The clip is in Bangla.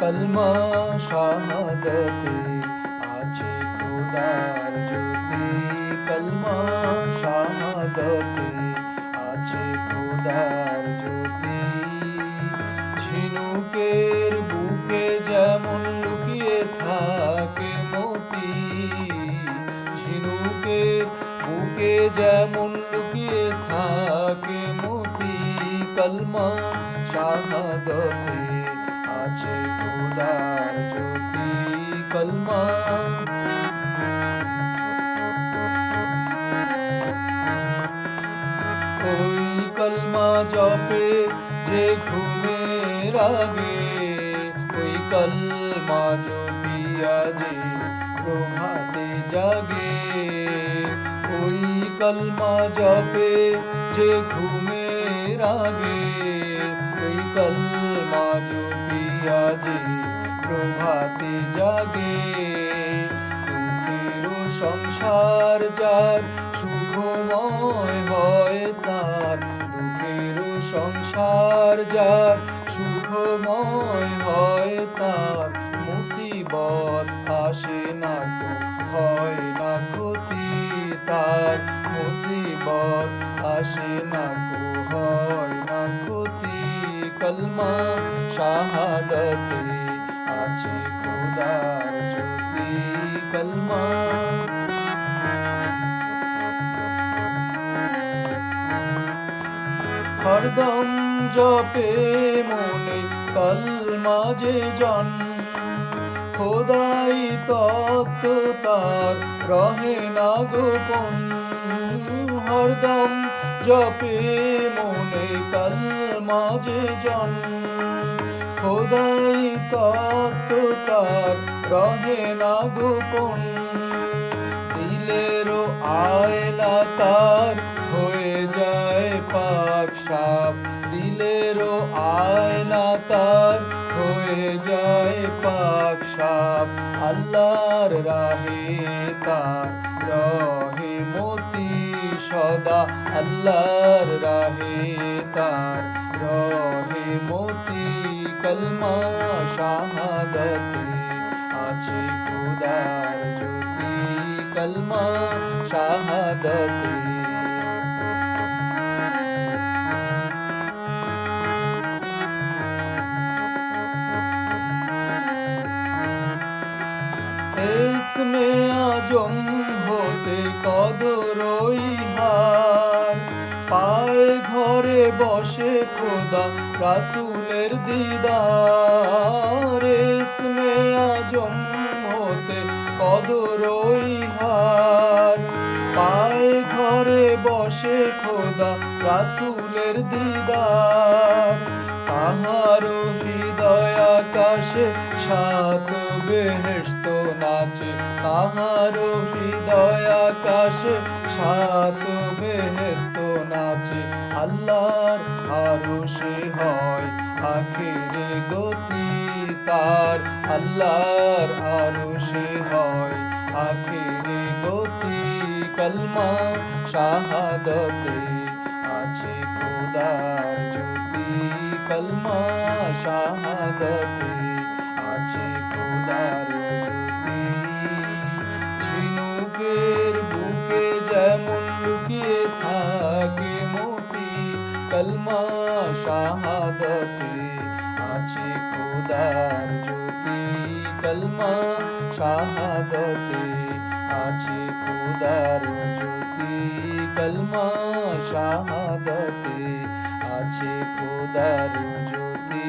কলমা শাহাদতে আছে খোদার জ্যোতি। কলমা শাহাদতে আছে খোদার জ্যোতি। ঝিনুকের বুকে যেমন লুকিয়ে থাকে মতি, ঝিনুকের বুকে যেমন লুকিয়ে থাকে মতি। কলমা শাহাদতে আছে খোদার জ্যোতি কলমা ওই কলমা জপে যে ঘুমের আগে ওই কলমা জপিয়া যে প্রভাতে জাগে ওই কলমা জপে যে ঘুমের আগে ওই কলমা জপিয়া যে প্রভাতে জাগে। দুঃখের সংসার যার সুখময় হয় তার। দুঃখের সংসার যার সুখময় হয় তার। মুসিবত আসে না হয় না ক্ষতি তার। মুসিবত আসে না হয় না ক্ষতি কলমা শাহাদতে আছে খোদার জ্যোতি কলমা। হরদম জপে মনে কলমা যে জন, খোদাই তত্ত্ব তার রহে না গোপন। হরদম জপে মনে কলমা যে জন। খোদাই তত্ত্ব তার রহে না গোপন। দিলেরও আয়লা তার হয়ে যায় পাক সাফ। দিলেরও আয়না তার হয়ে যায় পাক সাফ। আল্লাহর রাহে তার সদা আল্লাহর রাহে তার রহে মতি কলমা শাহাদতে। আছে খুদার জ্যোতি কলমা শাহাদতে। ইসমে আজম হতে কদরই হার। পায়ে ঘরে বসে খোদা রাসুলের দিদার। ইসমে আজম হতে কদরই হার। পায়ে ঘরে বসে খোদা রাসুলের দিদার। তাহার হৃদয় আকাশে সাত বেহেস্ত নাচে। তাহার হৃদয় আকাশে সাত বেহেস্ত নাচে, আল্লাহর আরও সে হয় আখেরে গতি তার, আল্লাহর আরও সে হয় আখেরে গতি কলমা শাহাদতে আছে খোদার জ্যোতি, কলমা শাহাদতে আছে খোদার জ্যোতি। শাহাদতে আছে খোদার জ্যোতি কলমা। শাহাদতে আছে খোদার জ্যোতি কলমা। শাহাদতে আছে খোদার জ্যোতি।